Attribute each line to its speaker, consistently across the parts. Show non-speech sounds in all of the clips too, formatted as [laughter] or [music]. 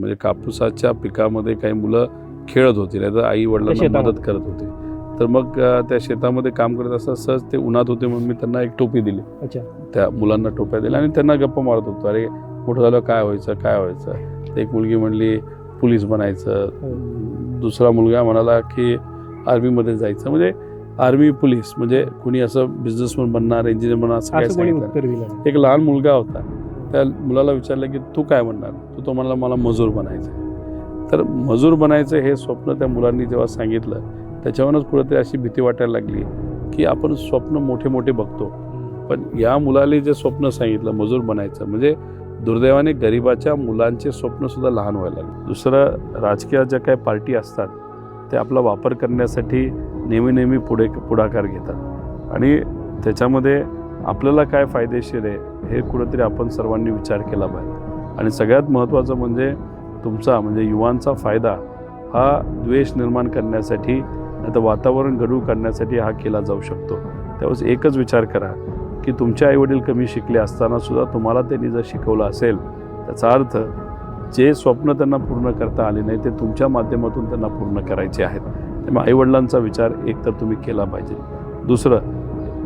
Speaker 1: म्हणजे कापूसाच्या पिकामध्ये काही मुलं खेळत होती नाही तर आई वडिलांना. मदत करत होते. तर मग त्या शेतामध्ये काम करत असताना सहज ते उन्हात होते म्हणून मी त्यांना एक टोपी दिली.
Speaker 2: अच्छा.
Speaker 1: त्या मुलांना टोप्या दिल्या आणि त्यांना गप्पा मारत होतो. अरे मोठं झालं काय व्हायचं काय व्हायचं? एक मुलगी म्हणली पोलीस बनायचं. दुसरा मुलगा म्हणाला की आर्मीमध्ये जायचं. म्हणजे आर्मी पोलीस म्हणजे कुणी असं बिझनेसमॅन बनणार इंजिनियर बनणार असं काय सांगितलं. एक लहान मुलगा होता. त्या मुलाला विचारलं की तू काय म्हणणार? तर तो म्हणाला मला मजूर बनायचं तर मजूर बनायचं हे स्वप्न त्या मुलांनी जेव्हा सांगितलं त्याच्यावरूनच कुठेतरी अशी भीती वाटायला लागली की आपण स्वप्न मोठे मोठे बघतो. पण या मुलाने जे स्वप्न सांगितलं मजूर बनायचं म्हणजे दुर्दैवाने गरिबाच्या मुलांचे स्वप्न सुद्धा लहान व्हायला लागले. दुसरं राजकीय ज्या काही पार्टी असतात ते आपला वापर करण्यासाठी नेहमी नेहमी पुढे पुढाकार घेतात. आणि त्याच्यामध्ये आपल्याला काय फायदेशीर आहे हे कुठंतरी आपण सर्वांनी विचार केला पाहिजे. आणि सगळ्यात महत्त्वाचं म्हणजे तुमचा म्हणजे युवांचा फायदा हा द्वेष निर्माण करण्यासाठी नाही तर वातावरण गढूळ करण्यासाठी हा केला जाऊ शकतो. त्यावेळेस एकच विचार करा की तुमचे आईवडील कमी शिकले असतानासुद्धा तुम्हाला त्यांनी जर शिकवलं असेल त्याचा अर्थ जे स्वप्न त्यांना पूर्ण करता आले नाही ते तुमच्या माध्यमातून त्यांना पूर्ण करायचे आहेत. त्यामुळे आईवडिलांचा विचार एकतर तुम्ही केला पाहिजे. दुसरं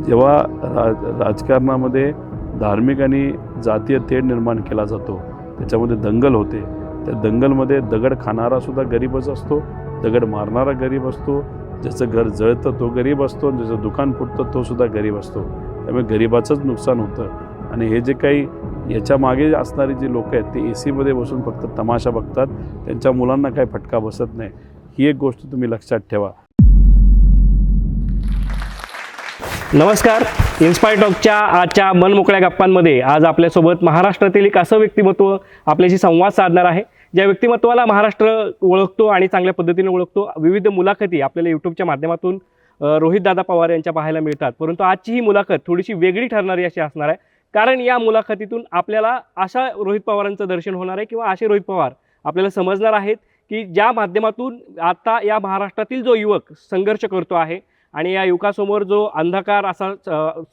Speaker 1: जेव्हा राज राजकारणामध्ये धार्मिक आणि जातीय तेढ निर्माण केला जातो त्याच्यामध्ये दंगल होते. त्या दंगलमध्ये दगड खाणारासुद्धा गरीबच असतो दगड मारणारा गरीब असतो ज्याचं घर जळतं तो गरीब असतो आणि ज्याचं दुकान फुटतं तोसुद्धा गरीब असतो. त्यामुळे गरिबाचंच नुकसान होतं. आणि हे जे काही याच्या मागे असणारी जी लोक आहेत ते ए सीमध्ये बसून फक्त तमाशा बघतात त्यांच्या मुलांना काही फटका बसत नाही. ही एक गोष्ट तुम्ही लक्षात ठेवा.
Speaker 2: नमस्कार. इन्स्पायर टॉकच्या आजच्या मनमोकळ्या गप्पांमध्ये आज आपल्यासोबत महाराष्ट्रातील एक असं व्यक्तिमत्व आपल्याशी संवाद साधणार आहे. ज्या व्यक्तिमत्वाला महाराष्ट्र ओळखतो आणि चांगल्या पद्धतीने ओळखतो विविध मुलाखती आपल्याला यूट्यूबच्या माध्यमातून रोहितदादा पवार यांच्या पाहायला मिळतात. परंतु आजची ही मुलाखत थोडीशी वेगळी ठरणारी अशी असणार आहे. कारण या मुलाखतीतून आपल्याला अशा रोहित पवारांचं दर्शन होणार आहे किंवा असे रोहित पवार आपल्याला समजणार आहेत की ज्या माध्यमातून आता या महाराष्ट्रातील जो युवक संघर्ष करतो आहे आणि या युवकासमोर जो अंधकार असा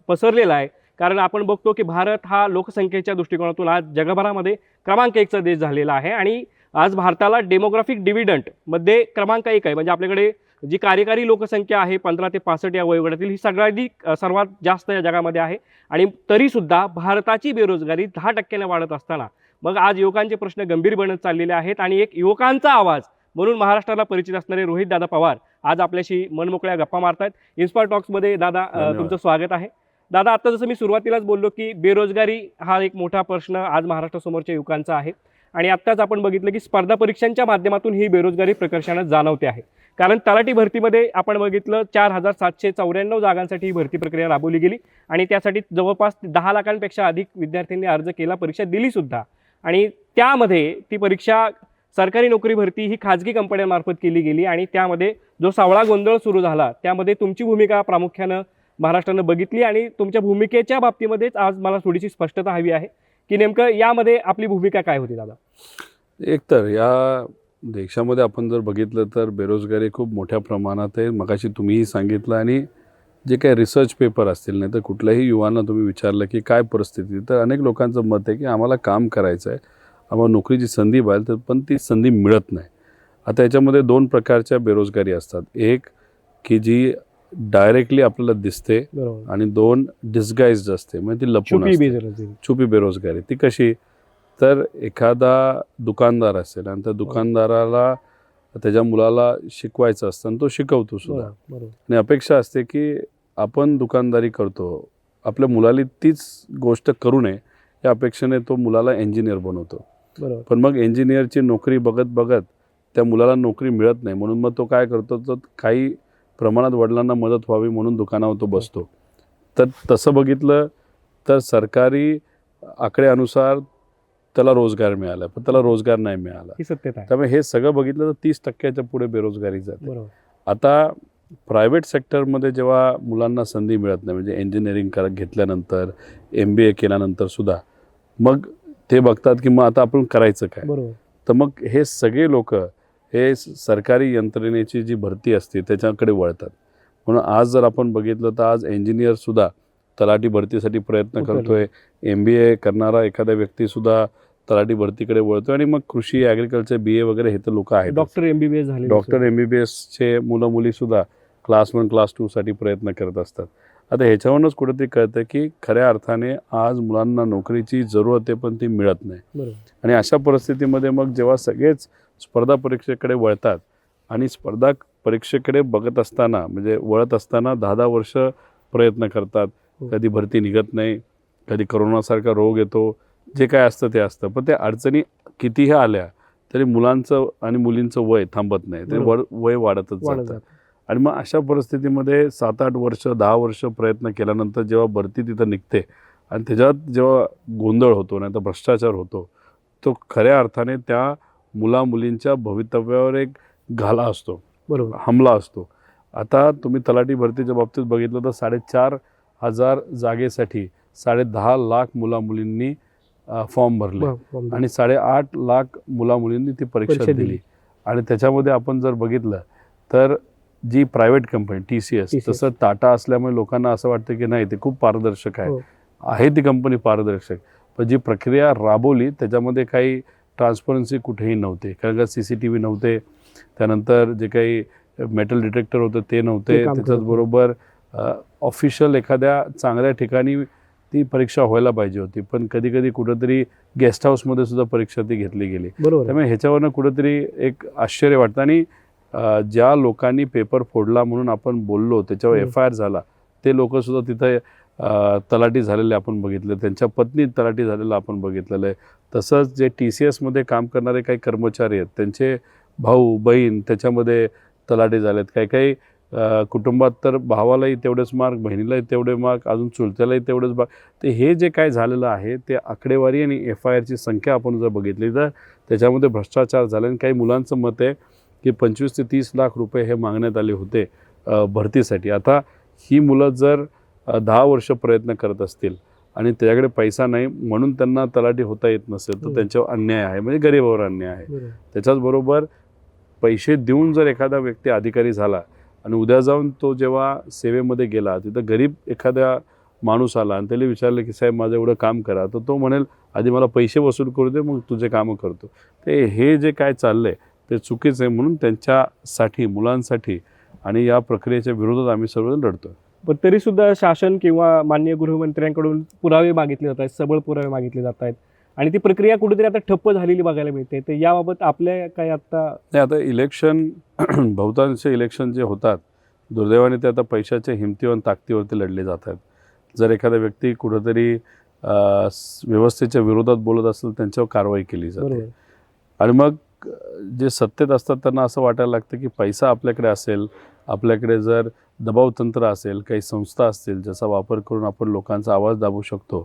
Speaker 2: पसरलेला आहे कारण आपण बघतो की भारत हा लोकसंख्येच्या दृष्टिकोनातून आज जगभरामध्ये क्रमांक एकचा देश झालेला आहे आणि आज भारताला डेमोग्राफिक डिव्हिडंटमध्ये क्रमांक एक आहे. म्हणजे आपल्याकडे जी कार्यकारी लोकसंख्या आहे पंधरा ते पासष्ट या वयोगटातील ही सगळ्याधिक सर्वात जास्त या जगामध्ये आहे. आणि तरीसुद्धा भारताची बेरोजगारी दहा टक्क्याने वाढत असताना मग आज युवकांचे प्रश्न गंभीर बनत चाललेले आहेत. आणि एक युवकांचा आवाज म्हणून महाराष्ट्राला परिचित असणारे रोहित दादा पवार आज आपल्याशी मनमोकळ्या गप्पा मारतायत. इन्स्पायर टॉक्समध्ये दादा. तुमचं स्वागत आहे. दादा आता जसं मी सुरुवातीलाच बोललो की बेरोजगारी हा एक मोठा प्रश्न आज महाराष्ट्रासमोरच्या युवकांचा आहे. आणि आत्ताच आपण बघितलं की स्पर्धा परीक्षांच्या माध्यमातून ही बेरोजगारी प्रकर्षानं जाणवते आहे. कारण तलाठी भरतीमध्ये आपण बघितलं चार हजार सातशे चौऱ्याण्णव जागांसाठी ही भरती प्रक्रिया राबवली गेली. आणि त्यासाठी जवळपास दहा लाखांपेक्षा अधिक विद्यार्थ्यांनी अर्ज केला परीक्षा दिली सुद्धा. आणि त्यामध्ये ती परीक्षा सरकारी नोकरी भरती ही खाजगी कंपन्यांमार्फत केली गेली आणि त्यामध्ये जो सावळा गोंधळ सुरू झाला त्यामध्ये तुमची भूमिका प्रामुख्यानं महाराष्ट्रानं बघितली आणि तुमच्या भूमिकेच्या बाबतीमध्येच आज मला थोडीशी स्पष्टता हवी आहे. की नेमकं यामध्ये आपली भूमिका काय होती दादा?
Speaker 1: एकतर या देशामध्ये आपण जर बघितलं तर बेरोजगारी खूप मोठ्या प्रमाणात आहे. मगाशी तुम्हीही सांगितलं आणि जे काही रिसर्च पेपर असतील नाही तर कुठल्याही युवांना तुम्ही विचारलं की काय परिस्थिती. तर अनेक लोकांचं मत आहे की आम्हाला काम करायचं आहे. आम्हाला नोकरीची संधी पाहिजे तर पण ती संधी मिळत नाही. आता याच्यामध्ये दोन प्रकारच्या बेरोजगारी असतात. एक की जी डायरेक्टली आपल्याला दिसते आणि दोन डिस्गाईज असते. म्हणजे ती लपून
Speaker 2: छुपी. बेरोजगारी.
Speaker 1: ती कशी? तर एखादा दुकानदार असेल आणि त्या दुकानदाराला त्याच्या मुलाला शिकवायचं असतं आणि तो शिकवतो सुद्धा. आणि अपेक्षा असते की आपण दुकानदारी करतो. आपल्या मुलाला तीच गोष्ट करू नये या अपेक्षेने तो मुलाला इंजिनियर बनवतो.
Speaker 2: बरोबर.
Speaker 1: पण मग इंजिनियरची नोकरी बघत बघत त्या मुलाला नोकरी मिळत नाही. म्हणून मग तो काय करतो? तो काही प्रमाणात वडिलांना मदत व्हावी म्हणून दुकानावर तो बसतो. तर तसं बघितलं तर सरकारी आकड्यानुसार त्याला रोजगार मिळाला पण त्याला रोजगार नाही मिळाला.
Speaker 2: ही
Speaker 1: त्यामुळे हे सगळं बघितलं तर तीस टक्क्याच्या पुढे बेरोजगारी जाते.
Speaker 2: बरोबर.
Speaker 1: आता प्रायव्हेट सेक्टरमध्ये जेव्हा मुलांना संधी मिळत नाही म्हणजे इंजिनिअरिंग कर घेतल्यानंतर एम बी ए केल्यानंतर सुद्धा मग ते बघतात की मग आता आपण करायचं काय?
Speaker 2: बरोबर.
Speaker 1: तर मग हे सगळे लोक हे सरकारी यंत्रणेची जी भरती असते त्याच्याकडे वळतात. म्हणून आज जर आपण बघितलं तर आज इंजिनियरसुद्धा तलाठी भरतीसाठी प्रयत्न. करतोय. एम बी ए करणारा एखादा व्यक्तीसुद्धा तलाठी भरतीकडे वळतो आणि मग कृषी ॲग्रिकल्चर बी ए वगैरे हे तर लोक आहेत
Speaker 2: डॉक्टर एमबीबीएस झाले
Speaker 1: डॉक्टर एम बी बी एसचे मुलं मुलीसुद्धा क्लास वन क्लास टूसाठी प्रयत्न करत असतात. आता ह्याच्यावरूनच कुठेतरी कळतं की खऱ्या अर्थाने आज मुलांना नोकरीची जरूरत आहे पण ती मिळत नाही. आणि अशा परिस्थितीमध्ये मग जेव्हा सगळेच स्पर्धा परीक्षेकडे वळतात आणि स्पर्धा परीक्षेकडे बघत असताना म्हणजे वळत असताना दहा दहा वर्ष प्रयत्न करतात.
Speaker 2: हो.
Speaker 1: कधी भरती निघत नाही कधी करोनासारखा रोग येतो जे काय असतं ते असतं. पण त्या अडचणी कितीही आल्या तरी मुलांचं आणि मुलींचं वय थांबत नाही. ते वय वाढतच
Speaker 2: वाढत
Speaker 1: जातं.
Speaker 2: जात.
Speaker 1: आणि मग अशा परिस्थितीमध्ये सात आठ वर्ष दहा वर्ष प्रयत्न केल्यानंतर जेव्हा भरती तिथं निघते आणि त्याच्यात जेव्हा गोंधळ होतो नाही तर भ्रष्टाचार होतो तो खऱ्या अर्थाने त्या मुला मुलींच्या भवितव्यावर एक घाला असतो
Speaker 2: बरोबर.
Speaker 1: हमला असतो. आता तुम्ही तलाठी भरतीच्या बाबतीत बघितलं तर साडेचार हजार जागेसाठी साडे दहा लाख मुला मुलींनी फॉर्म भरले आणि साडेआठ लाख मुला मुलींनी ती परीक्षा.
Speaker 2: दिली.
Speaker 1: आणि त्याच्यामध्ये आपण जर बघितलं तर जी private company T C S. तसं टाटा असल्यामुळे लोकांना असं वाटतं की नाही ते खूप पारदर्शक आहे.
Speaker 2: हो.
Speaker 1: आहे ती कंपनी पारदर्शक. पण जी प्रक्रिया राबवली त्याच्यामध्ये काही ट्रान्सपरन्सी कुठेही नव्हते. कारण का सी सी टी व्ही नव्हते. त्यानंतर जे काही मेटल डिटेक्टर होतं ते नव्हते.
Speaker 2: ते काम करत
Speaker 1: त्याच्याचबरोबर ऑफिशियल एखाद्या चांगल्या ठिकाणी ती परीक्षा व्हायला पाहिजे होती. पण कधी कधी कुठंतरी गेस्ट हाऊसमध्ये सुद्धा परीक्षा ती घेतली गेली.
Speaker 2: बरोबर.
Speaker 1: त्यामुळे ह्याच्यावरनं कुठंतरी एक आश्चर्य वाटतं. आणि ज्या लोकांनी पेपर फोडला म्हणून आपण बोललो त्याच्यावर. एफ आय आर झाला ते लोक सुद्धा तिथे अ, तलाठी झालेले आपण बघितले त्यांच्या पत्नी तलाठी झालेलं आपण बघितलेलं आहे. तसंच जे टी सी एसमध्ये काम करणारे काही कर्मचारी आहेत त्यांचे भाऊ बहीण त्याच्यामध्ये तलाठी झालेत. काही काही अ, कुटुंबात तर भावालाही तेवढेच मार्क बहिणीलाही तेवढे मार्क अजून चुलत्यालाही तेवढेच मार्क. तर हे जे काय झालेलं आहे ते आकडेवारी आणि एफ आय आरची संख्या आपण जर बघितली तर त्याच्यामध्ये भ्रष्टाचार झाला आणि काही मुलांचं मत आहे की पंचवीस ते तीस लाख रुपये हे मागण्यात आले होते भरतीसाठी. आता ही मुलं जर दहा वर्ष प्रयत्न करत असतील आणि त्याच्याकडे पैसा नाही म्हणून त्यांना तलाठी होता येत नसेल तर. त्यांच्यावर अन्याय आहे. म्हणजे गरिबावर अन्याय आहे.
Speaker 2: बरोबर.
Speaker 1: त्याच्याचबरोबर पैसे देऊन जर एखादा व्यक्ती अधिकारी झाला आणि उद्या जाऊन तो जेव्हा सेवेमध्ये गेला तिथं गरीब एखाद्या माणूस आला आणि त्याला विचारलं की साहेब माझं एवढं काम करा. तर तो म्हणेल आधी मला पैसे वसूल करू दे मग तुझे कामं करतो. ते हे जे काय चाललं आहे ते चुकीचं आहे म्हणून त्यांच्यासाठी मुलांसाठी आणि या प्रक्रियेच्या विरोधात आम्ही सर्वजण लढतो
Speaker 2: पण तरी सुद्धा शासन किंवा मान्य गृहमंत्र्यांकडून पुरावे मागितले जात आहेत सबळ पुरावे मागितले जात आहेत. आणि ती प्रक्रिया कुठेतरी आता ठप्प झालेली बघायला मिळते. तर याबाबत आपल्या काय आता
Speaker 1: नाही आता इलेक्शन [clears throat] बहुतांश इलेक्शन जे होतात दुर्दैवाने ते आता पैशाच्या हिमतीवर ताकदीवरती लढले जात आहेत. जर एखादा व्यक्ती कुठंतरी व्यवस्थेच्या विरोधात बोलत असेल त्यांच्यावर कारवाई केली जाते. आणि मग जे सत्तेत असतात त्यांना असं वाटायला लागतं की पैसा आपल्याकडे असेल आपल्याकडे जर दबाव तंत्र असेल काही संस्था असतील ज्याचा वापर करून आपण लोकांचा आवाज दाबू शकतो.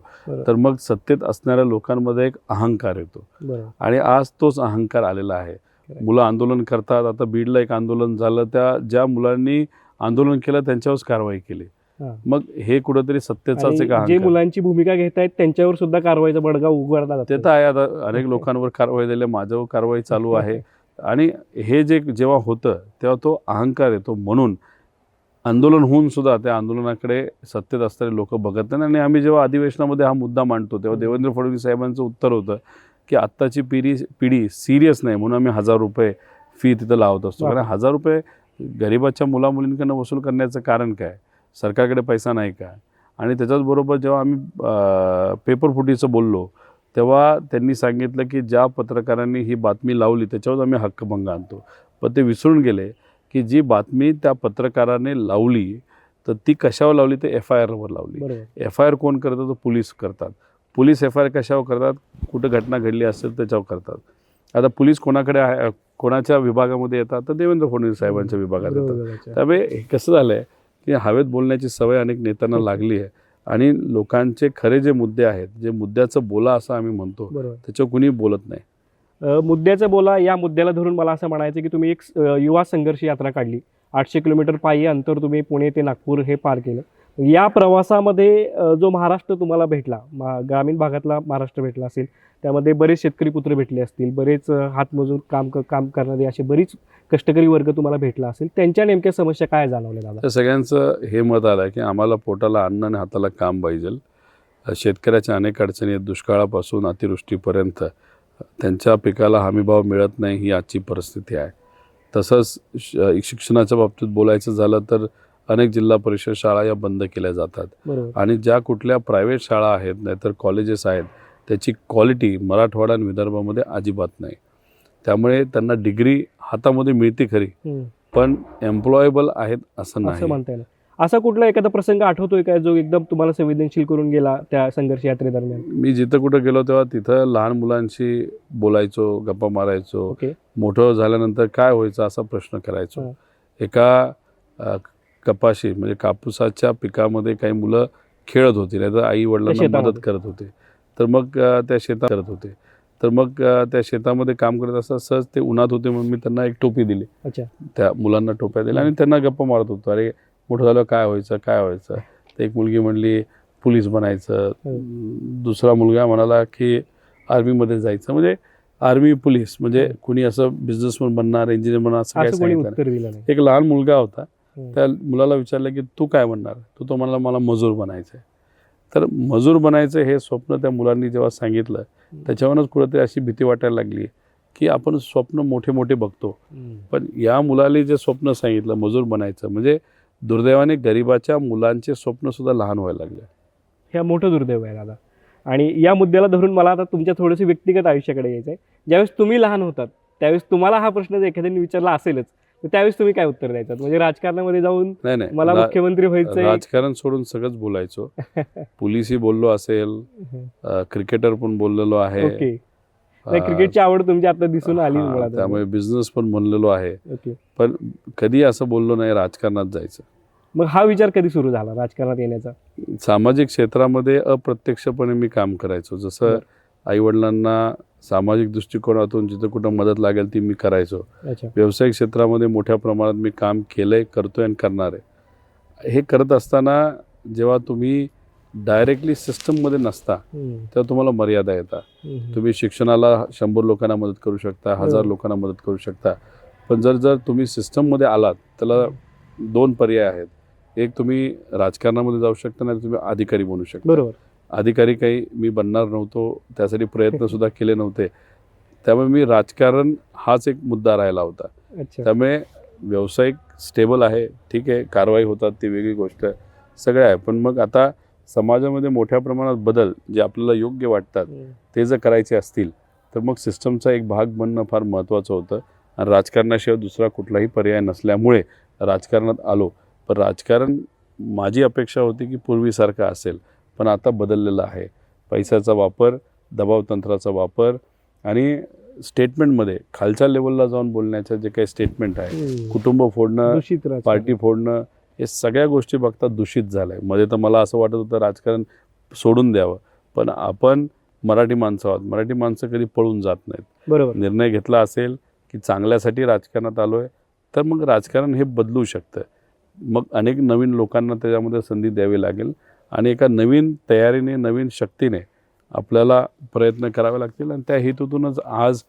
Speaker 1: तर मग सत्तेत असणाऱ्या लोकांमध्ये एक अहंकार येतो आणि आज तोच अहंकार आलेला आहे. मुलं आंदोलन करतात आता बीडला एक आंदोलन झालं त्या ज्या मुलांनी आंदोलन केलं त्यांच्यावरच कारवाई केली. मग हे कुठंतरी सत्तेचाच एक
Speaker 2: जे मुलांची भूमिका घेत आहेत त्यांच्यावर सुद्धा कारवाईचा बडगा उघडला
Speaker 1: ते तर आहे आता अनेक लोकांवर कारवाई झाली माझ्यावर कारवाई चालू आहे. आणि हे जे जेव्हा होतं तेव्हा तो अहंकार येतो. म्हणून आंदोलन होऊन सुद्धा त्या आंदोलनाकडे सत्तेत असणारे लोक बघत नाही. आणि आम्ही जेव्हा अधिवेशनामध्ये हा मुद्दा मांडतो तेव्हा देवेंद्र फडणवीस साहेबांचं उत्तर होतं की आत्ताची पिढी पिढी सिरियस नाही. म्हणून आम्ही हजार रुपये फी तिथं लावत असतो. कारण. हजार रुपये गरिबाच्या मुलामुलींकडनं वसूल करण्याचं कारण काय? सरकारकडे पैसा नाही का? आणि त्याच्याचबरोबर जेव्हा आम्ही पेपर फुटीचं बोललो तेव्हा त्यांनी सांगितलं की ज्या पत्रकारांनी ही बातमी लावली त्याच्यावर आम्ही हक्कभंग आणतो. पण ते विसरून गेले की जी बातमी त्या पत्रकाराने लावली तर ती कशावर लावली? ते एफ आय आरवर लावली. एफ आय आर कोण करतं? तर पोलीस करतात. पोलीस एफ आय आर कशावर करतात? कुठं घटना घडली असेल त्याच्यावर करतात. आता पोलीस कोणाकडे आहे? कोणाच्या विभागामध्ये येतात? तर देवेंद्र फडणवीस साहेबांच्या विभागात येतात. त्यामुळे कसं झालं आहे की हवेत बोलण्याची सवय अनेक नेत्यांना लागली आहे. आणि लोकांचे खरे जे मुद्दे आहेत जे मुद्द्याचं बोला असं आम्ही म्हणतो त्याच्यावर कुणी बोलत नाही.
Speaker 2: मुद्द्याचं बोला या मुद्द्याला धरून मला असं म्हणायचं की तुम्ही एक युवा संघर्ष यात्रा काढली. आठशे किलोमीटर पायी अंतर तुम्ही पुणे ते नागपूर हे पार केलं. या प्रवासामध्ये जो महाराष्ट्र तुम्हाला भेटला मा ग्रामीण भागातला महाराष्ट्र भेटला असेल त्यामध्ये बरेच शेतकरी पुत्र भेटले असतील बरेच हातमजूर काम काम करणारे असे बरीच कष्टकरी वर्ग तुम्हाला भेटला असेल. त्यांच्या नेमक्या समस्या काय जाणवल्या दादा?
Speaker 1: सगळ्यांचं हे मत आलं की आम्हाला पोटाला अन्न आणि हाताला काम पाहिजे. शेतकऱ्याच्या अनेक अडचणी आहेत. दुष्काळापासून अतिवृष्टीपर्यंत त्यांच्या पिकाला हमीभाव मिळत नाही ही आजची परिस्थिती आहे. तसंच शिक्षणाच्या बाबतीत बोलायचं झालं तर अनेक जिल्हा परिषद शाळा या बंद केल्या जातात. आणि ज्या कुठल्या प्रायव्हेट शाळा आहेत नाहीतर कॉलेजेस आहेत त्याची क्वालिटी मराठवाडा आणि विदर्भामध्ये अजिबात नाही. त्यामुळे त्यांना डिग्री हातामध्ये मिळते खरी. पण एम्प्लॉयबल आहेत असं नाही.
Speaker 2: म्हणता येईल असा कुठला एखादा प्रसंग आठवतोय काय जो एकदम तुम्हाला संवेदनशील करून गेला त्या संघर्ष यात्रेदरम्यान?
Speaker 1: मी जिथं कुठं गेलो तेव्हा तिथं लहान मुलांशी बोलायचो गप्पा मारायचो.
Speaker 2: ओके.
Speaker 1: मोठं झाल्यानंतर काय व्हायचं असा प्रश्न करायचो.
Speaker 2: हं.
Speaker 1: एका कपाशी म्हणजे कापूसाच्या पिकामध्ये काही मुलं खेळत होती नाही तर आई वडिलांना. मदत करत होते. तर मग त्या शेतात करत होते. तर मग त्या शेतामध्ये काम करत असताना सहज ते उन्हात होते म्हणून मी त्यांना एक टोपी दिली.
Speaker 2: अच्छा.
Speaker 1: त्या मुलांना टोप्या दिल्या आणि त्यांना गप्पा मारत होतो. अरे मोठं झालं काय व्हायचं? काय व्हायचं? तर एक मुलगी म्हणली पोलीस बनायचं. दुसरा मुलगा म्हणाला की आर्मीमध्ये जायचं. म्हणजे आर्मी पोलीस म्हणजे कुणी असं बिझनेसमॅन बनणार इंजिनियर बनणार
Speaker 2: नाही.
Speaker 1: एक लहान मुलगा होता.
Speaker 2: हम्म.
Speaker 1: त्या मुलाला विचारलं की तू काय म्हणणार तो तो म्हणाला मला मजूर बनायचं आहे तर मजूर बनायचं हे स्वप्न त्या मुलांनी जेव्हा सांगितलं त्याच्यावरच कुठेतरी अशी भीती वाटायला लागली की आपण स्वप्न मोठे मोठे बघतो. पण या मुलाने जे स्वप्न सांगितलं मजूर बनायचं म्हणजे दुर्दैवाने गरिबाच्या मुलांचे स्वप्न सुद्धा लहान व्हायला लागले.
Speaker 2: हे मोठं दुर्दैव आहे दादा. आणि या मुद्द्याला धरून मला आता तुमच्या थोडंसं व्यक्तिगत आयुष्याकडे यायचं आहे ज्यावेळेस तुम्ही लहान होतात त्यावेळेस तुम्हाला हा प्रश्न जर एखाद्याने विचारला असेलच तर त्यावेळेस तुम्ही काय उत्तर द्यायचं? म्हणजे राजकारणामध्ये जाऊन
Speaker 1: नाही नाही.
Speaker 2: मला
Speaker 1: रा-
Speaker 2: मुख्यमंत्री व्हायचंय.
Speaker 1: राजकारण सोडून सगळंच बोलायचो. [laughs] पोलिसही बोललो असेल अ, क्रिकेटर पण बोललेलो आहे.
Speaker 2: ओके.
Speaker 1: अ,
Speaker 2: नाही, क्रिकेटची आवड तुमची आता दिसून आली
Speaker 1: हा,
Speaker 2: मला
Speaker 1: त्यामुळे बिझनेस पण म्हणलेलो आहे.
Speaker 2: ओके.
Speaker 1: पण कधी असं बोललो नाही राजकारणात जायचं.
Speaker 2: मग हा विचार कधी सुरू झाला राजकारणात येण्याचा?
Speaker 1: सामाजिक क्षेत्रामध्ये अप्रत्यक्षपणे मी काम करायचो. जसं
Speaker 2: बरं.
Speaker 1: आईवडिलांना सामाजिक दृष्टिकोनातून जिथं कुठं मदत लागेल ती मी करायचो. व्यावसायिक क्षेत्रामध्ये मोठ्या प्रमाणात मी काम केलंय करतोय आणि करणार आहे. हे करत असताना जेव्हा तुम्ही डायरेक्टली सिस्टममध्ये नसता. तेव्हा तुम्हाला मर्यादा येतात. तुम्ही शिक्षणाला शंभर लोकांना मदत करू शकता हजार
Speaker 2: हो.
Speaker 1: लोकांना मदत करू शकता. पण जर जर तुम्ही सिस्टममध्ये आलात त्याला दोन पर्याय आहेत. एक तुम्ही राजकारणामध्ये जाऊ शकता नाही तुम्ही अधिकारी बनू शकता.
Speaker 2: बरोबर.
Speaker 1: अधिकारी काही मी बनणार नव्हतो त्यासाठी प्रयत्न [laughs] सुद्धा केले नव्हते. त्यामुळे मी राजकारण हाच एक मुद्दा राहिला होता. त्यामुळे व्यावसायिक स्टेबल आहे ठीक आहे कारवाई होतात ती वेगळी गोष्ट सगळं आहे. पण मग आता समाजामध्ये मोठ्या प्रमाणात बदल जे आपल्याला योग्य वाटतात. ते जर करायचे असतील तर मग सिस्टमचा एक भाग बनणं फार महत्त्वाचं होतं. आणि राजकारणाशिवाय दुसरा कुठलाही पर्याय नसल्यामुळे राजकारणात आलो. पण राजकारण माझी अपेक्षा होती की पूर्वीसारखं असेल. पण आता बदललेलं आहे. पैशाचा वापर दबाव तंत्राचा वापर आणि स्टेटमेंटमध्ये खालच्या लेवलला जाऊन बोलण्याचं जे काही स्टेटमेंट आहे. कुटुंब फोडणं. पार्टी फोडणं हे सगळ्या गोष्टी बघता दूषित झालं आहे मध्ये तर मला असं वाटत होतं राजकारण सोडून द्यावं. पण आपण मराठी माणसं आहोत. मराठी माणसं कधी पळून जात नाहीत.
Speaker 2: बरोबर.
Speaker 1: निर्णय घेतला असेल की चांगल्यासाठी राजकारणात आलो आहे तर मग राजकारण हे बदलू शकतं. मग अनेक नवीन लोकांना त्याच्यामध्ये संधी द्यावी लागेल. आणि एका नवीन तयारीने नवीन शक्तीने आपल्याला प्रयत्न करावे लागतील आणि त्या हेतूतूनच आज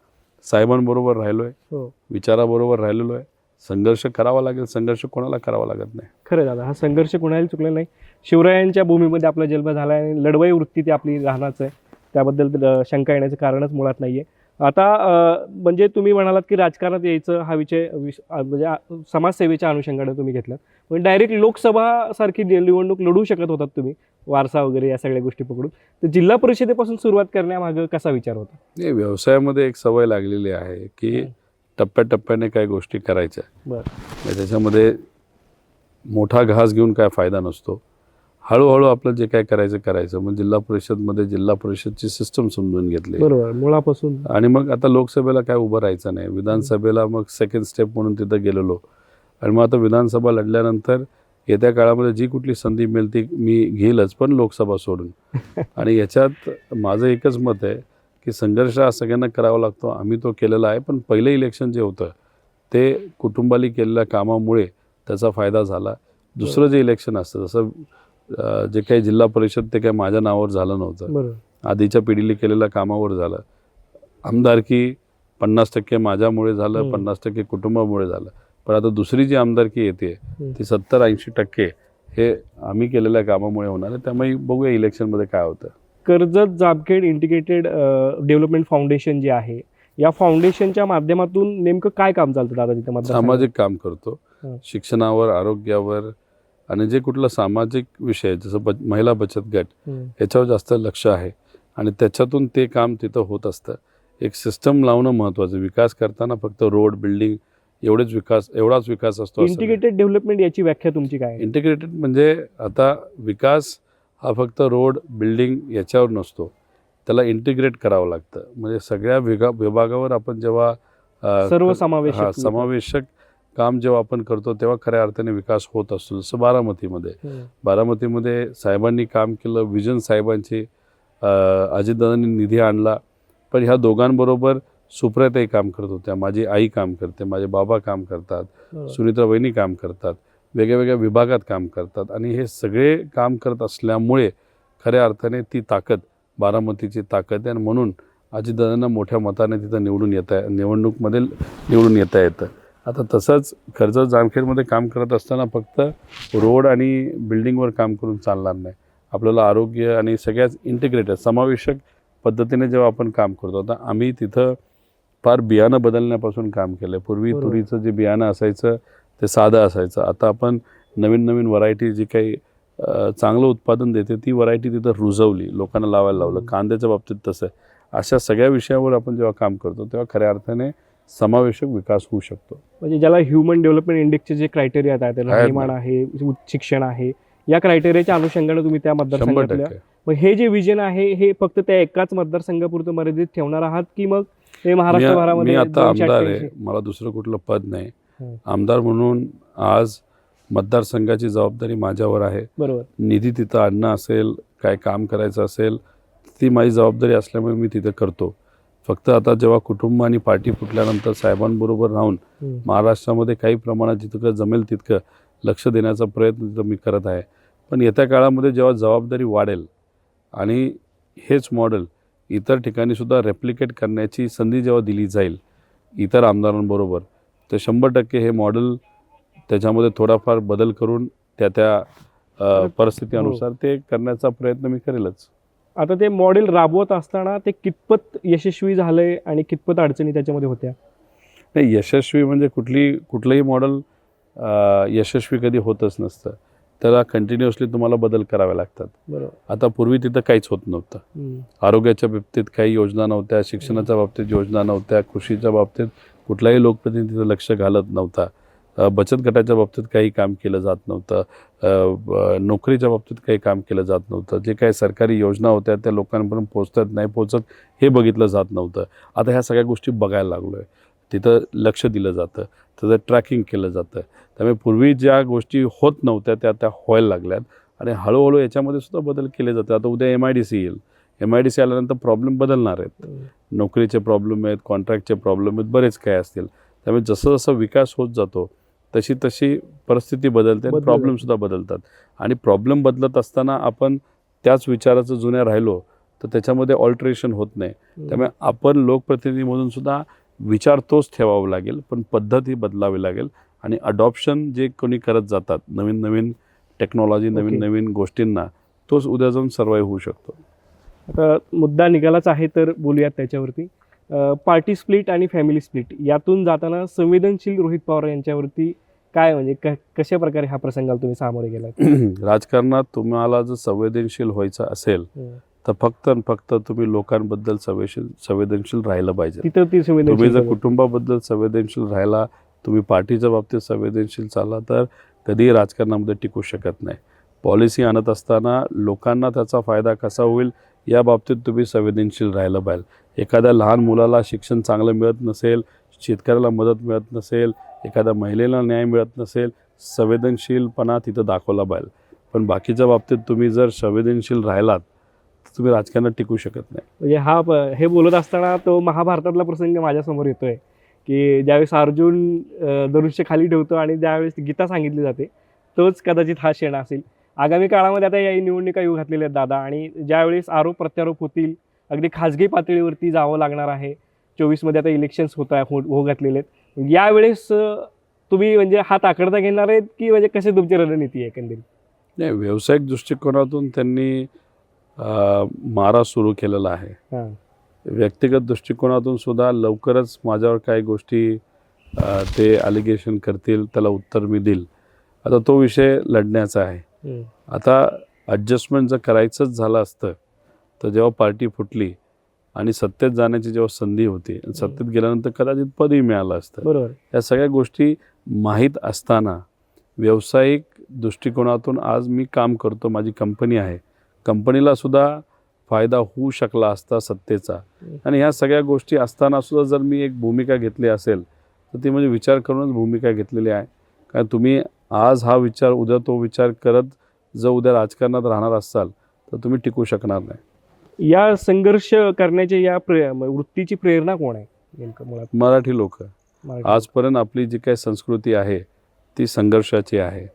Speaker 1: साहेबांबरोबर राहिलो आहे
Speaker 2: हो.
Speaker 1: विचाराबरोबर राहिलेलो आहे संघर्ष करावा लागेल संघर्ष कोणाला करावा लागत नाही.
Speaker 2: खरं दादा हा संघर्ष कोणाला चुकलेला नाही. शिवरायांच्या भूमीमध्ये आपला जन्म झाला आहे आणि लढवाई वृत्ती ती आपली राहणारच आहे. त्याबद्दल शंका येण्याचं कारणच मुळात नाही आहे आता म्हणजे तुम्ही म्हणालात की राजकारणात यायचं हा विषय म्हणजे समाजसेवेच्या अनुषंगाने तुम्ही घेतलं म्हणजे डायरेक्ट लोकसभा सारखी निवडणूक लढू शकत होतात तुम्ही वारसा वगैरे या सगळ्या गोष्टी पकडून. तर जिल्हा परिषदेपासून सुरुवात करण्यामागं कसा विचार होता?
Speaker 1: नाही व्यवसायामध्ये एक सवय लागलेली आहे की. टप्प्याटप्प्याने काही गोष्टी करायच्या.
Speaker 2: बरं.
Speaker 1: त्याच्यामध्ये मोठा घास घेऊन काय फायदा नसतो. हळूहळू आपलं जे काय करायचं करायचं. मग जिल्हा परिषदमध्ये जिल्हा परिषदची सिस्टम समजून घेतली.
Speaker 2: बरोबर मुळापासून.
Speaker 1: आणि मग आता लोकसभेला काय उभं राहायचं नाही. विधानसभेला मग सेकंड स्टेप म्हणून तिथं गेलेलो. आणि मग आता विधानसभा लढल्यानंतर येत्या काळामध्ये जी कुठली संधी मिळेल ती मी घेईलच पण लोकसभा सोडून. [laughs] आणि याच्यात माझं एकच मत आहे की संघर्ष हा सगळ्यांना करावा लागतो. आम्ही तो केलेला आहे पण पहिलं इलेक्शन जे होतं ते कुटुंबाली केलेल्या कामामुळे त्याचा फायदा झाला. दुसरं जे इलेक्शन असतं जसं जे काही जिल्हा परिषद ते काही माझ्या नावावर झालं नव्हतं आधीच्या पिढीला केलेल्या कामावर झालं आमदारकी पन्नास टक्के माझ्यामुळे झालं. पन्नास टक्के कुटुंबामुळे झालं पण आता दुसरी जी आमदारकी येते. ती सत्तर ऐंशी टक्के हे आम्ही केलेल्या कामामुळे होणार आहे त्यामुळे बघूया इलेक्शनमध्ये काय होतं
Speaker 2: Karjat Jamkhed integrated development foundation जे आहे या फाउंडेशनच्या माध्यमातून नेमकं काय काम चालतं दादा तिथं?
Speaker 1: सामाजिक काम करतो. शिक्षणावर आरोग्यावर आणि जे कुठलं सामाजिक विषय जसं ब महिला बचत गट. याच्यावर जास्त लक्ष आहे आणि त्याच्यातून ते काम तिथं होत असतं एक सिस्टम लावणं महत्त्वाचं विकास करताना फक्त रोड बिल्डिंग एवढेच विकास एवढाच विकास असतो.
Speaker 2: इंटिग्रेटेड डेव्हलपमेंट याची व्याख्या तुमची काय?
Speaker 1: इंटिग्रेटेड म्हणजे आता विकास हा फक्त रोड बिल्डिंग याच्यावर नसतो त्याला इंटिग्रेट करावं लागतं म्हणजे सगळ्या विभागावर आपण जेव्हा हा
Speaker 2: विकास.
Speaker 1: समावेशक काम जेव्हा आपण करतो तेव्हा खऱ्या अर्थाने विकास होत असतो. जसं बारामतीमध्ये. बारामतीमध्ये साहेबांनी काम केलं विजन साहेबांची अजितदादांनी निधी आणला. पण ह्या दोघांबरोबर सुप्रियाताई काम करत होत्या माझी आई काम करते माझे बाबा काम करतात. सुनित्रा वहिनी काम करतात वेगळ्या वेगळ्या विभागात काम करतात. आणि हे सगळे काम करत असल्यामुळे खऱ्या अर्थाने ती ताकद बारामतीची ताकद आहे. आणि म्हणून अजितदादांना मोठ्या मताने तिथं निवडून येता निवडणूकमध्ये निवडून येता येतं. आता तसंच कर्जत जामखेडमध्ये काम करत असताना फक्त रोड आणि बिल्डिंगवर काम करून चालणार नाही आपल्याला आरोग्य आणि सगळ्याच इंटिग्रेटेड समावेशक पद्धतीने जेव्हा आपण काम करतो आता आम्ही तिथं फार बियाणं बदलण्यापासून काम केलं पूर्वी. तुरीचं जे बियाणं असायचं ते साधं असायचं आता आपण नवीन नवीन व्हरायटी जी काही चांगलं उत्पादन देते ती व्हरायटी तिथं रुजवली लोकांना लावायला लावलं. कांद्याच्या बाबतीत तसं. अशा सगळ्या विषयावर आपण जेव्हा काम करतो तेव्हा खऱ्या अर्थाने समावेशक विकास होऊ शकतो
Speaker 2: म्हणजे ज्याला ह्युमन डेव्हलपमेंट इंडेक्सचे जे क्रायटेरिया आहेत
Speaker 1: आहेत
Speaker 2: राहणीमान. आहे उच्च शिक्षण आहे या क्रायटेरियाच्या अनुषंगाने तुम्ही त्या
Speaker 1: शंभर
Speaker 2: मतदारसंघातल्या
Speaker 1: टक्के
Speaker 2: मग हे जे विजन आहे हे फक्त त्या एकाच मतदारसंघापुरतं मर्यादित ठेवणार आहात की मग हे
Speaker 1: मी
Speaker 2: महाराष्ट्रभरामध्ये
Speaker 1: मी आता
Speaker 2: दोनशे
Speaker 1: आमदार आहे
Speaker 2: अठ्ठ्याऐंशी?
Speaker 1: मला दुसरं कुठलं पद नाही. आमदार म्हणून आज मतदारसंघाची जबाबदारी माझ्यावर आहे
Speaker 2: बरोबर
Speaker 1: निधी तिथं आणणं असेल काय काम करायचं असेल ती माझी जबाबदारी असल्यामुळे मी तिथं करतो फक्त आता जेव्हा कुटुंब आणि पार्टी फुटल्यानंतर साहेबांबरोबर राहून. महाराष्ट्रामध्ये काही प्रमाणात जितकं जमेल तितकं लक्ष देण्याचा प्रयत्न तिथं मी करत आहे. पण येत्या काळामध्ये जेव्हा जबाबदारी वाढेल आणि हेच मॉडेल इतर ठिकाणी सुद्धा रेप्लिकेट करण्याची संधी जेव्हा दिली जाईल इतर आमदारांबरोबर तर शंभर टक्के हे मॉडेल त्याच्यामध्ये थोडाफार बदल करून त्या त्या परिस्थितीनुसार ते करण्याचा प्रयत्न मी करेलच.
Speaker 2: आता ते मॉडेल राबवत असताना ते कितपत यशस्वी झालंय आणि कितपत अडचणी त्याच्यामध्ये होत्या?
Speaker 1: नाही यशस्वी म्हणजे कुठली कुठलंही मॉडेल यशस्वी कधी होतच नसतं. त्याला कंटिन्युअसली तुम्हाला बदल करावे लागतात.
Speaker 2: बरोबर.
Speaker 1: आता पूर्वी तिथं काहीच होत नव्हतं. आरोग्याच्या बाबतीत काही योजना नव्हत्या शिक्षणाच्या बाबतीत योजना नव्हत्या कृषीच्या बाबतीत कुठलाही लोकप्रतिनिधी तिथं लक्ष घालत नव्हता. बचत गटाच्या बाबतीत काही काम केलं जात नव्हतं. नोकरीच्या बाबतीत काही काम केलं जात नव्हतं. जे काही सरकारी योजना होत्या त्या लोकांपर्यंत पोचतात नाही पोचत हे बघितलं जात नव्हतं. आता ह्या सगळ्या गोष्टी बघायला लागलो आहे तिथं लक्ष दिलं जातं. त्याचं ट्रॅकिंग केलं जातं. त्यामुळे पूर्वी ज्या गोष्टी होत नव्हत्या त्या त्या व्हायला लागल्यात. आणि हळूहळू याच्यामध्ये सुद्धा बदल केले जातात. आता उद्या एम आय डी सी येईल. एम आय डी सी आल्यानंतर प्रॉब्लेम बदलणार आहेत. नोकरीचे प्रॉब्लेम आहेत कॉन्ट्रॅक्टचे प्रॉब्लेम आहेत बरेच काय असतील. त्यामुळे जसं जसं विकास होत जातो तशी तशी परिस्थिती बदलते प्रॉब्लेमसुद्धा बदलतात. आणि प्रॉब्लेम बदलत असताना आपण त्याच विचाराचं जुन्या राहिलो तर त्याच्यामध्ये ऑल्टरेशन होत नाही. त्यामुळे आपण लोकप्रतिनिधी म्हणून सुद्धा विचार तोच ठेवावा लागेल पण पद्धत ही बदलावी लागेल. आणि अडॉप्शन जे कोणी करत जातात नवीन नवीन टेक्नॉलॉजी नवीन. नवीन गोष्टींना तोच उद्या जाऊन सर्वाईव्ह होऊ शकतो.
Speaker 2: आता मुद्दा निघालाच आहे तर बोलूयात त्याच्यावरती. पार्टी स्प्लिट आणि फॅमिली स्प्लिट यातून जाताना संवेदनशील रोहित पवार यांच्यावरती काय म्हणजे क कशा प्रकारे हा प्रसंगाला तुम्ही सामोरे गेलात? [clears throat]
Speaker 1: राजकारणात तुम्हाला जर संवेदनशील व्हायचं असेल तर फक्त आणि फक्त तुम्ही लोकांबद्दल संवेदनशील संवेदनशील राहिलं पाहिजे.
Speaker 2: तिथं ती
Speaker 1: तुम्ही जर कुटुंबाबद्दल संवेदनशील राहिला तुम्ही पार्टीच्या बाबतीत संवेदनशील चालला तर कधीही राजकारणामध्ये टिकू शकत नाही. पॉलिसी आणत असताना लोकांना त्याचा फायदा कसा होईल या बाबतीत तुम्ही संवेदनशील राहिलं पाहिजे. एखाद्या लहान मुलाला शिक्षण चांगलं मिळत नसेल शेतकऱ्याला मदत मिळत नसेल एखाद्या महिलेला न्याय मिळत नसेल संवेदनशीलपणा तिथं दाखवला पाहिजे. पण बाकीच्या बाबतीत तुम्ही जर संवेदनशील राहिलात तर तुम्ही राजकारणात टिकू शकत नाही.
Speaker 2: म्हणजे हा प- हे बोलत असताना तो महाभारतातला प्रसंग माझ्यासमोर येतोय की ज्यावेळेस अर्जुन धनुष्य खाली ठेवतो आणि ज्यावेळेस गीता सांगितली जाते तोच कदाचित हा क्षण असेल. आगामी काळामध्ये आता या निवडणुका येऊ घातलेल्या आहेत दादा आणि ज्यावेळेस आरोप प्रत्यारोप होतील अगदी खाजगी पातळीवरती जावं लागणार आहे. चोवीसमध्ये आता इलेक्शन्स होत आहे हो हो घातलेले आहेत. यावेळेस तुम्ही म्हणजे हात आकडता घेणार आहेत की म्हणजे कशी तुमची रणनीती आहे एकंदरीत?
Speaker 1: नाही व्यावसायिक दृष्टिकोनातून त्यांनी मारा सुरू केलेला आहे.
Speaker 2: हां.
Speaker 1: व्यक्तिगत दृष्टिकोनातून सुद्धा लवकरच माझ्यावर काही गोष्टी ते अलिगेशन करतील त्याला उत्तर मी देईल. आता तो विषय लढण्याचा आहे. आता ॲडजस्टमेंट जर करायचंच झालं असतं तर जेव्हा पार्टी फुटली आणि सत्तेत जाण्याची जेव्हा संधी होती सत्तेत गेल्यानंतर कदाचित पदही मिळालं असतं.
Speaker 2: बरोबर.
Speaker 1: या सगळ्या गोष्टी माहीत असताना व्यावसायिक दृष्टिकोनातून आज मी काम करतो माझी कंपनी आहे. कंपनीला सुद्धा फायदा होऊ शकला असता सत्तेचा. आणि ह्या सगळ्या गोष्टी असताना सुद्धा जर मी एक भूमिका घेतली असेल तर ती म्हणजे विचार करूनच भूमिका घेतलेली आहे. कारण तुम्ही आज हा विचार उद्या तो विचार करत जर उद्या राजकारणात राहणार असाल तर तुम्ही टिकू शकणार नाही.
Speaker 2: या संघर्ष करण्याच्या या प्रे वृत्तीची प्रेरणा कोण आहे नेमकं मुळात?
Speaker 1: मराठी लोक? आजपर्यंत आपली जी काही संस्कृती आहे ती संघर्षाची आहे.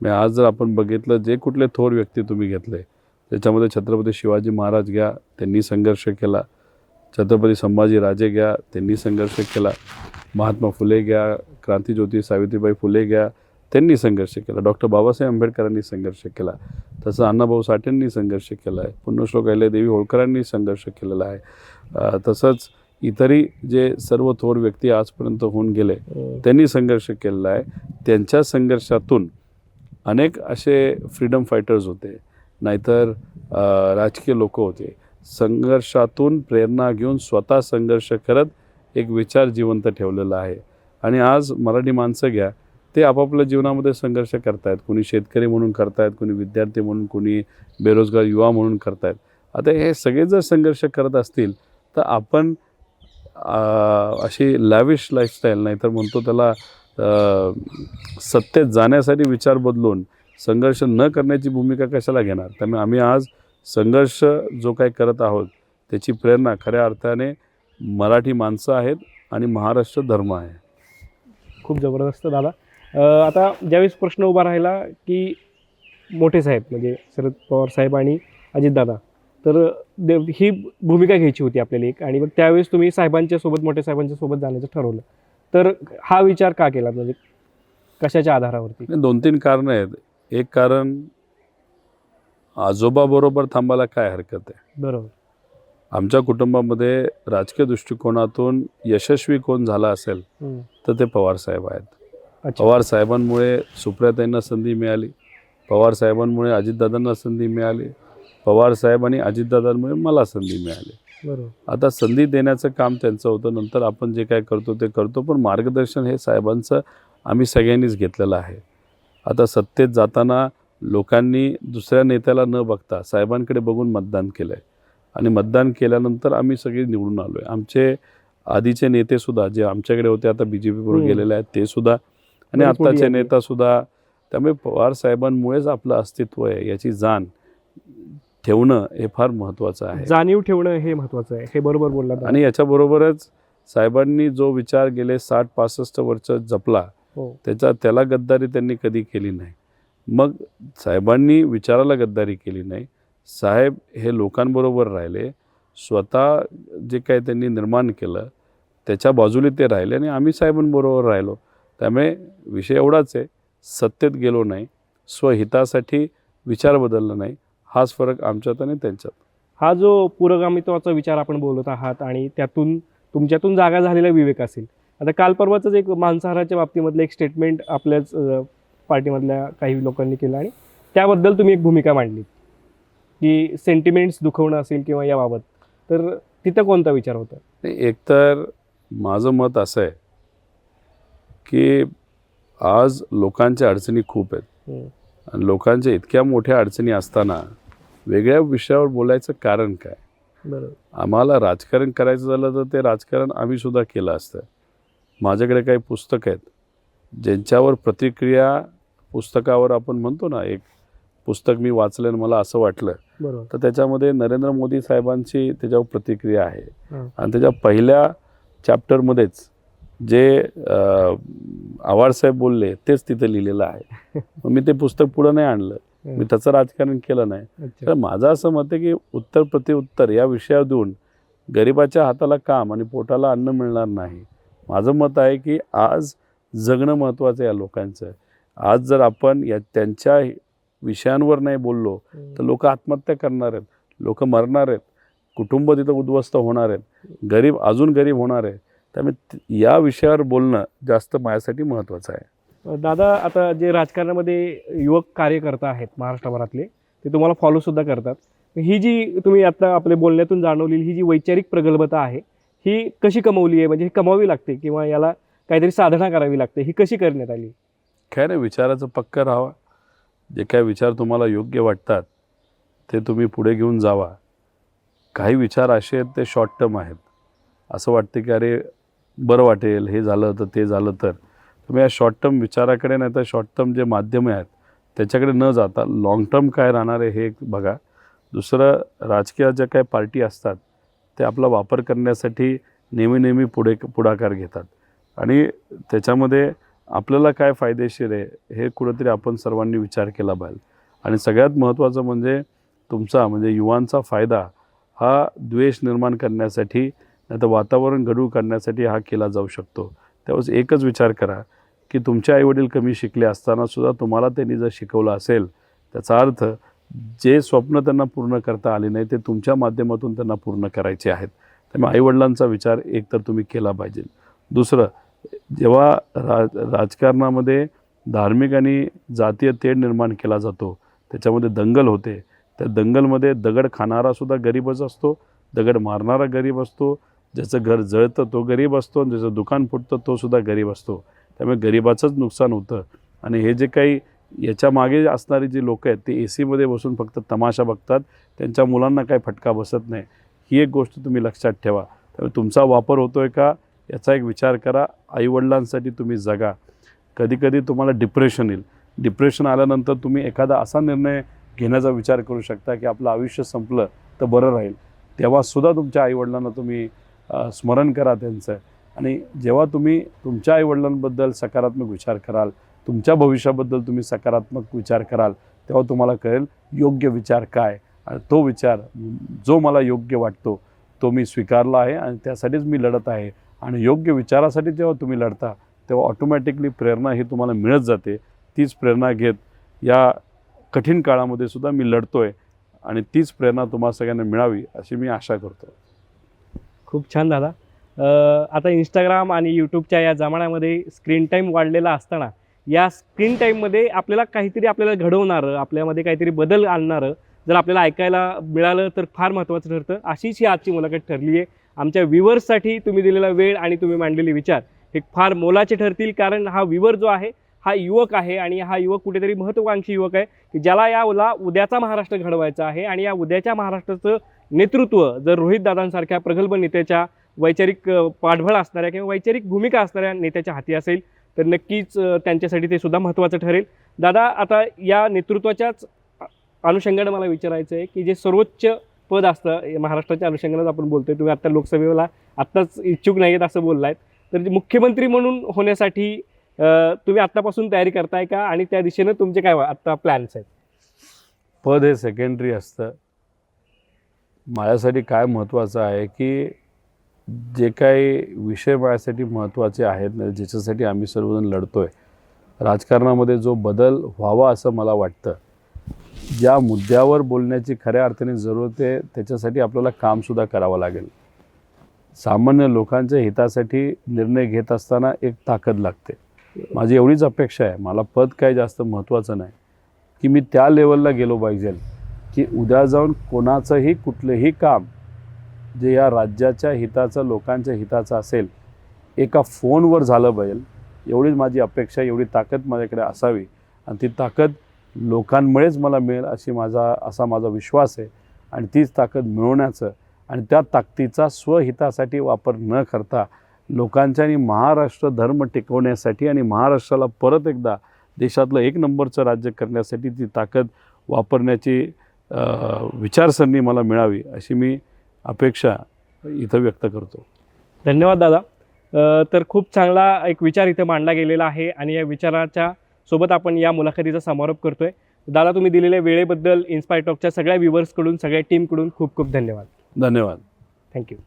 Speaker 1: मी आज जर आपण बघितलं जे कुठले थोर व्यक्ती तुम्ही घेतले त्याच्यामध्ये छत्रपती शिवाजी महाराज घ्या त्यांनी संघर्ष केला. छत्रपती संभाजी राजे घ्या त्यांनी संघर्ष केला. महात्मा फुले घ्या क्रांतीज्योती सावित्रीबाई फुले घ्या त्यांनी संघर्ष केला. डॉक्टर बाबासाहेब आंबेडकरांनी संघर्ष केला. तसं अण्णाभाऊ साठेंनी संघर्ष केला आहे. पुण्यश्लोक देवी होळकरांनी संघर्ष केलेला आहे. तसंच इतरही जे सर्व थोर व्यक्ती आजपर्यंत होऊन गेले
Speaker 2: हम्म.
Speaker 1: त्यांनी संघर्ष केलेला आहे. त्यांच्या संघर्षातून अनेक असे फ्रीडम फायटर्स होते. नाहीतर राजकीय लोक होते. संघर्षातून प्रेरणा घेऊन स्वतः संघर्ष करत एक विचार जिवंत ठेवलेला आहे. आणि आज मराठी माणसं घ्या ते आपापल्या जीवनामध्ये संघर्ष करतायत. कोणी शेतकरी म्हणून करतायत कोणी विद्यार्थी म्हणून कोणी बेरोजगार युवा म्हणून करतायत. आता हे सगळे जर संघर्ष करत असतील तर आपण अशी लॅविश लाईफस्टाईल नाही तर म्हणतो त्याला सत्तेत जाण्यासाठी विचार बदलून संघर्ष न करण्याची भूमिका कशाला घेणार? त्यामुळे आम्ही आज संघर्ष जो काही करत आहोत त्याची प्रेरणा खऱ्या अर्थाने मराठी माणसं आहेत आणि महाराष्ट्र धर्म आहे.
Speaker 2: खूप जबरदस्त दादा. आता ज्यावेळेस प्रश्न उभा राहिला की मोठे साहेब म्हणजे शरद पवार साहेब आणि अजितदादा तर दे- ही भूमिका घ्यायची होती आपल्याला एक आणि मग त्यावेळेस तुम्ही साहेबांच्या सोबत मोठ्या साहेबांच्या सोबत जाण्याचं ठरवलं. तर हा विचार का केला? म्हणजे कशाच्या आधारावरती?
Speaker 1: दोन तीन कारणं आहेत. एक कारण आजोबाबरोबर थांबायला काय हरकत आहे?
Speaker 2: बरोबर.
Speaker 1: आमच्या कुटुंबामध्ये राजकीय दृष्टिकोनातून यशस्वी कोण झाला असेल. तर ते पवार साहेब आहेत. पवार साहेबांमुळे सुप्रियाताईंना संधी मिळाली. पवार साहेबांमुळे अजितदादांना संधी मिळाली. पवार साहेब आणि अजितदादांमुळे मला संधी मिळाली.
Speaker 2: बरोबर.
Speaker 1: आता संधी देण्याचं काम त्यांचं होतं. नंतर आपण जे काय करतो ते करतो. पण मार्गदर्शन हे साहेबांचं आम्ही सगळ्यांनीच घेतलेलं आहे. आता सत्तेत जाताना लोकांनी दुसऱ्या नेत्याला न बघता साहेबांकडे बघून मतदान केलं आहे आणि मतदान केल्यानंतर आम्ही सगळे निवडून आलो आहे आमचे आधीचे नेतेसुद्धा जे आमच्याकडे होते आता बी जे
Speaker 2: हम्म.
Speaker 1: गेलेले आहेत ते सुद्धा आणि आत्ताचे
Speaker 2: यादी.
Speaker 1: नेतासुद्धा त्यामुळे पवार साहेबांमुळेच आपलं अस्तित्व आहे याची जाण ठेवणं हे फार महत्त्वाचं आहे.
Speaker 2: जाणीव ठेवणं हे महत्वाचं आहे. हे बरोबर बोलला.
Speaker 1: आणि याच्याबरोबरच साहेबांनी जो विचार गेले साठ पासष्ट वर्ष जपला
Speaker 2: हो.
Speaker 1: त्याचा त्याला गद्दारी त्यांनी कधी केली नाही. मग साहेबांनी विचाराला गद्दारी केली नाही. साहेब हे लोकांबरोबर राहिले स्वतः जे काही त्यांनी निर्माण केलं त्याच्या बाजूने ते राहिले आणि आम्ही साहेबांबरोबर राहिलो. त्यामुळे विषय एवढाच आहे सत्तेत गेलो नाही स्वहितासाठी विचार बदलला नाही हाच फरक आमच्यात आणि त्यांच्यात.
Speaker 2: हा जो पुरोगामित्वाचा विचार आपण बोलत आहात आणि त्यातून तुमच्यातून जागा झालेला विवेक असेल. आता काल परवाचंच एक मांसाहाराच्या बाबतीमधलं एक स्टेटमेंट आपल्याच पार्टीमधल्या काही लोकांनी केलं आणि त्याबद्दल तुम्ही एक भूमिका मांडली. की सेंटिमेंट्स दुखवणं असेल किंवा याबाबत तर तिथं कोणता विचार होता?
Speaker 1: एकतर माझं मत असं आहे की आज लोकांच्या अडचणी खूप आहेत. आणि लोकांच्या इतक्या मोठ्या अडचणी असताना वेगळ्या विषयावर बोलायचं कारण काय? आम्हाला राजकारण करायचं झालं तर ते राजकारण आम्ही सुद्धा केलं असतं. माझ्याकडे काही पुस्तकं आहेत ज्यांच्यावर प्रतिक्रिया पुस्तकावर आपण म्हणतो ना एक पुस्तक मी वाचलं आणि मला असं वाटलं तर त्याच्यामध्ये नरेंद्र मोदी साहेबांची त्याच्यावर प्रतिक्रिया आहे. आणि त्याच्या पहिल्या चॅप्टरमध्येच जे अ, आवाड साहेब बोलले तेच तिथे लिहिलेलं आहे. [laughs] मग मी ते पुस्तक पुढं नाही आणलं. मी त्याचं राजकारण केलं नाही. तर माझं असं मत आहे की उत्तर प्रत्युत्तर या विषयावर देऊन गरिबाच्या हाताला काम आणि पोटाला अन्न मिळणार नाही. माझं मत आहे की आज जगणं महत्त्वाचं आहे या लोकांचं. आज जर आपण या त्यांच्या विषयांवर नाही बोललो तर लोक आत्महत्या करणार आहेत. लोक मरणार आहेत. कुटुंब तिथं उद्ध्वस्त होणार आहेत. गरीब अजून गरीब होणार आहे त्यामुळे या विषयावर बोलणं जास्त माझ्यासाठी महत्त्वाचं आहे.
Speaker 2: दादा आता जे राजकारणामध्ये युवक कार्यकर्ता आहेत महाराष्ट्रभरातले ते तुम्हाला फॉलो सुद्धा करतात. ही जी तुम्ही आता आपल्या बोलण्यातून जाणवलेली ही जी वैचारिक प्रगल्भता आहे ही कशी कमवली आहे? म्हणजे ही कमावी लागते किंवा याला काहीतरी साधना करावी लागते ही कशी करण्यात आली?
Speaker 1: काय नाही विचाराचं पक्क राहावा. जे काय विचार तुम्हाला योग्य वाटतात ते तुम्ही पुढे घेऊन जावा. काही विचार असे आहेत ते शॉर्ट टर्म आहेत. असं वाटतं की अरे बरं वाटेल हे झालं तर ते झालं तर. तुम्ही या शॉर्ट टर्म विचाराकडे नाही तर शॉर्ट टर्म जे माध्यमे आहेत त्याच्याकडे न जाता लाँग टर्म काय राहणार आहे हे एक बघा. दुसरं राजकीय ज्या काही पार्टी असतात ते आपला वापर करण्यासाठी नेहमी नेहमी पुढे पुढाकार घेतात. आणि त्याच्यामध्ये आपल्याला काय फायदेशीर आहे हे कुठंतरी आपण सर्वांनी विचार केला पाहिजे. आणि सगळ्यात महत्त्वाचं म्हणजे तुमचा म्हणजे युवांचा फायदा हा द्वेष निर्माण करण्यासाठी नाही तर वातावरण गढूळ करण्यासाठी हा केला जाऊ शकतो. त्यावेळेस एकच विचार करा की तुमचे आईवडील कमी शिकले असतानासुद्धा तुम्हाला त्यांनी जर शिकवलं असेल त्याचा अर्थ जे स्वप्न त्यांना पूर्ण करता आले नाही ते तुमच्या माध्यमातून त्यांना पूर्ण करायचे आहेत. त्यामुळे आईवडिलांचा विचार एकतर तुम्ही केला पाहिजे. दुसरं जेव्हा रा राजकारणामध्ये धार्मिक आणि जातीय तेढ निर्माण केला जातो त्याच्यामध्ये दंगल होते. त्या दंगलमध्ये दगड खाणारासुद्धा गरीबच असतो दगड मारणारा गरीब असतो ज्याचं घर जळतं तो गरीब असतो आणि ज्याचं दुकान फुटतं तो सुद्धा गरीब असतो. त्यामुळे गरिबाचंच नुकसान होतं. आणि हे जे काही याच्या मागे असणारी जी लोक आहेत ते ए सीमध्ये बसून फक्त तमाशा बघतात. त्यांच्या मुलांना काही फटका बसत नाही. ही एक गोष्ट तुम्ही लक्षात ठेवा. त्यामुळे तुमचा वापर होतो आहे का याचा एक विचार करा. आईवडिलांसाठी तुम्ही जगा. कधीकधी तुम्हाला डिप्रेशन येईल. डिप्रेशन आल्यानंतर तुम्ही एखादा असा निर्णय घेण्याचा विचार करू शकता की आपलं आयुष्य संपलं तर बरं राहील. तेव्हासुद्धा तुमच्या आईवडिलांना तुम्ही स्मरण करा त्यांचं. आणि जेव्हा तुम्ही तुमच्या आईवडिलांबद्दल सकारात्मक विचार कराल तुमच्या भविष्याबद्दल तुम्ही सकारात्मक विचार कराल तेव्हा तुम्हाला कळेल योग्य विचार काय आणि तो विचार जो मला योग्य वाटतो तो मी स्वीकारला आहे आणि त्यासाठीच मी लढत आहे. आणि योग्य विचारासाठी जेव्हा तुम्ही लढता तेव्हा ऑटोमॅटिकली प्रेरणा ही तुम्हाला मिळत जाते. तीच प्रेरणा घेत या कठीण काळामध्ये सुद्धा मी लढतो आहे आणि तीच प्रेरणा तुम्हाला सगळ्यांना मिळावी अशी मी आशा करतो.
Speaker 2: खूप छान दादा. आता इंस्टाग्राम आणि यूट्यूबच्या या जमान्यामध्ये स्क्रीन टाईम वाढलेला असताना या स्क्रीन टाईममध्ये आपल्याला काहीतरी आपल्याला घडवणारं आपल्यामध्ये काहीतरी बदल आणणारं जर आपल्याला ऐकायला मिळालं तर फार महत्त्वाचं ठरतं. अशीच ही आजची मुलाखत ठरली आहे. आमच्या व्ह्युअर्ससाठी तुम्ही दिलेला वेळ आणि तुम्ही मांडलेले विचार हे फार मोलाचे ठरतील कारण हा व्ह्युअर जो आहे हा युवक आहे आणि हा युवक कुठेतरी महत्त्वाकांक्षी युवक आहे की ज्याला याला उद्याचा महाराष्ट्र घडवायचा आहे आणि या उद्याच्या महाराष्ट्राचं नेतृत्व जर रोहित दादांसारख्या प्रगल्भ नेत्याच्या वैचारिक पाठबळ असणाऱ्या किंवा वैचारिक भूमिका असणाऱ्या नेत्याच्या हाती असेल तर नक्कीच त्यांच्यासाठी ते सुद्धा महत्त्वाचं ठरेल. दादा आता या नेतृत्वाच्याच अनुषंगानं मला विचारायचं आहे की जे सर्वोच्च पद असतं महाराष्ट्राच्या अनुषंगानेच आपण बोलतोय तुम्ही आत्ता लोकसभेला आत्ताच इच्छुक नाही आहेत असं बोललायत. तर जे मुख्यमंत्री म्हणून होण्यासाठी तुम्ही आत्तापासून तयारी करताय का? आणि त्या दिशेनं तुमचे काय आत्ता प्लॅन्स आहेत?
Speaker 1: पद हे सेकंडरी असतं. माझ्यासाठी काय महत्त्वाचं आहे की जे काही विषय माझ्यासाठी महत्त्वाचे आहेत ना ज्याच्यासाठी आम्ही सर्वजण लढतो आहे राजकारणामध्ये जो बदल व्हावा असं मला वाटतं ज्या मुद्द्यावर बोलण्याची खऱ्या अर्थाने जरूरत आहे त्याच्यासाठी आपल्याला कामसुद्धा करावं लागेल. सामान्य लोकांच्या हितासाठी निर्णय घेत असताना एक ताकद लागते. माझी एवढीच अपेक्षा आहे. मला पद काय जास्त महत्त्वाचं नाही. की मी त्या लेवलला गेलो पाहिजे. की उद्या जाऊन कोणाचंही कुठलंही काम जे या राज्याच्या हिताचं लोकांच्या हिताचं असेल एका फोनवर झालं पाहिजे. एवढीच माझी अपेक्षा एवढी ताकद माझ्याकडे असावी. आणि ती ताकद लोकांमुळेच मला मिळेल अशी माझा असा माझा विश्वास आहे. आणि तीच ताकद मिळवण्याचं आणि त्या ताकदीचा स्वहितासाठी वापर न करता लोकांच्या आणि महाराष्ट्र धर्म टिकवण्यासाठी आणि महाराष्ट्राला परत एकदा देशातलं एक नंबरचं राज्य करण्यासाठी ती ताकद वापरण्याची विचारसरणी मला मिळावी अशी मी अपेक्षा इथं व्यक्त करतो.
Speaker 2: धन्यवाद दादा. तर खूप चांगला एक विचार इथे मांडला गेलेला आहे आणि या विचाराच्या सोबत आपण या मुलाखतीचा समारोप करतोय. दादा तुम्ही दिलेल्या वेळेबद्दल इन्स्पायर टॉकच्या सगळ्या व्ह्युअर्सकडून सगळ्या टीमकडून खूप खूप धन्यवाद.
Speaker 1: धन्यवाद.
Speaker 2: थँक्यू